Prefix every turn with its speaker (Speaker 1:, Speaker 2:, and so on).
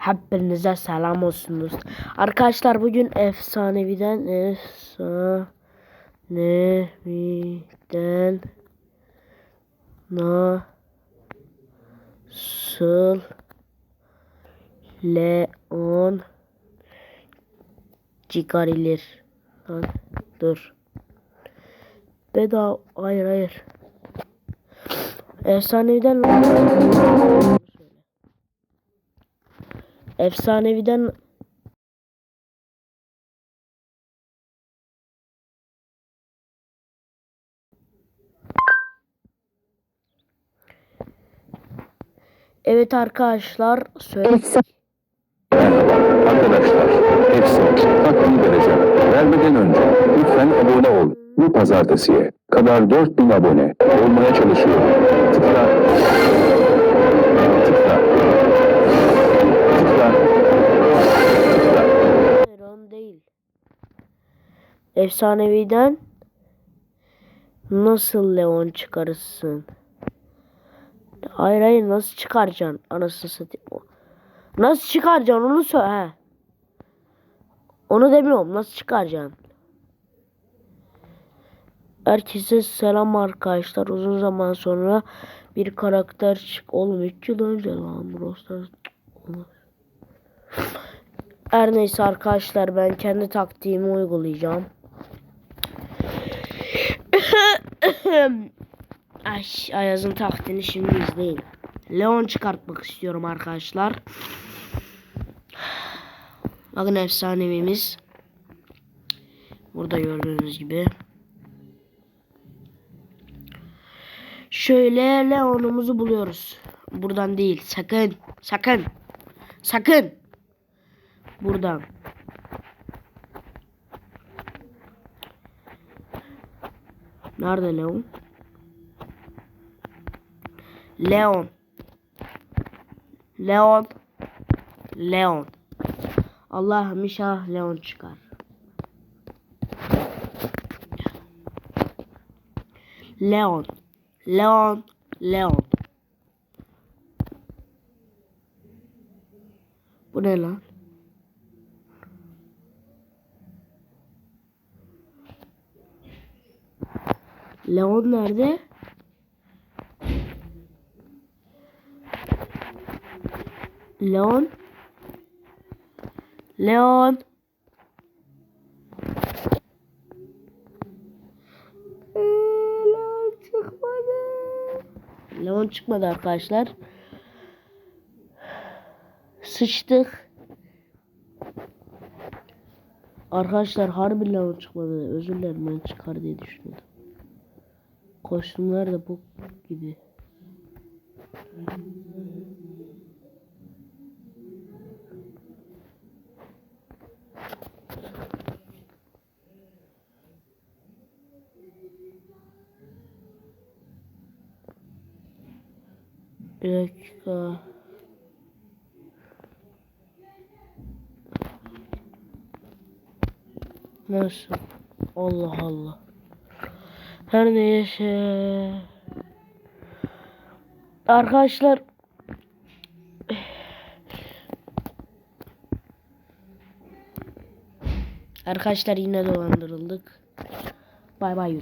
Speaker 1: Hepinize selam olsun dost. Arkadaşlar bugün efsaneviden efsaneviden nasıl Leon çıkarılır? Lan dur. Bedava hayır hayır. Efsaneviden Efsaneviden Evet arkadaşlar söyle.
Speaker 2: Arkadaşlar, hepsi takdim vereceğim. Vermeden önce lütfen abone ol. Bu pazartesiye kadar 4000 abone olmaya çalışıyorum. Tıkla.
Speaker 1: Efsaneviden nasıl Leon çıkarırsın? Hayır hayır nasıl çıkaracaksın? Anasını satayım. Nasıl çıkaracaksın onu söyle. Onu demiyorum. Nasıl çıkaracaksın? Herkese selam arkadaşlar. Uzun zaman sonra bir karakter çık. Oğlum 3 yıl önce lan. Olmaz. Her neyse arkadaşlar ben kendi taktiğimi uygulayacağım. Ay, Ayaz'ın taktiğini şimdi izleyin. Leon çıkartmak istiyorum arkadaşlar. Bakın efsanevimiz. Burada gördüğünüz gibi. Şöyle Leon'umuzu buluyoruz. Buradan değil. Sakın. Sakın. Sakın. Buradan. Nerede Leon? Leon. Leon. Leon. Allah'ım inşallah Leon çıkar. Leon. Leon. Leon. Bu ne lan? Leon nerede? Leon. Leon. Ee, Leon çıkmadı. Leon çıkmadı arkadaşlar. Sıçtık. Arkadaşlar harbi Leon çıkmadı. Özür dilerim ben çıkar diye düşünüyordum. Kostümler de bu gibi. Bir dakika. Nasıl? Allah Allah. Her neyse. Arkadaşlar Arkadaşlar yine dolandırıldık. Bay bay.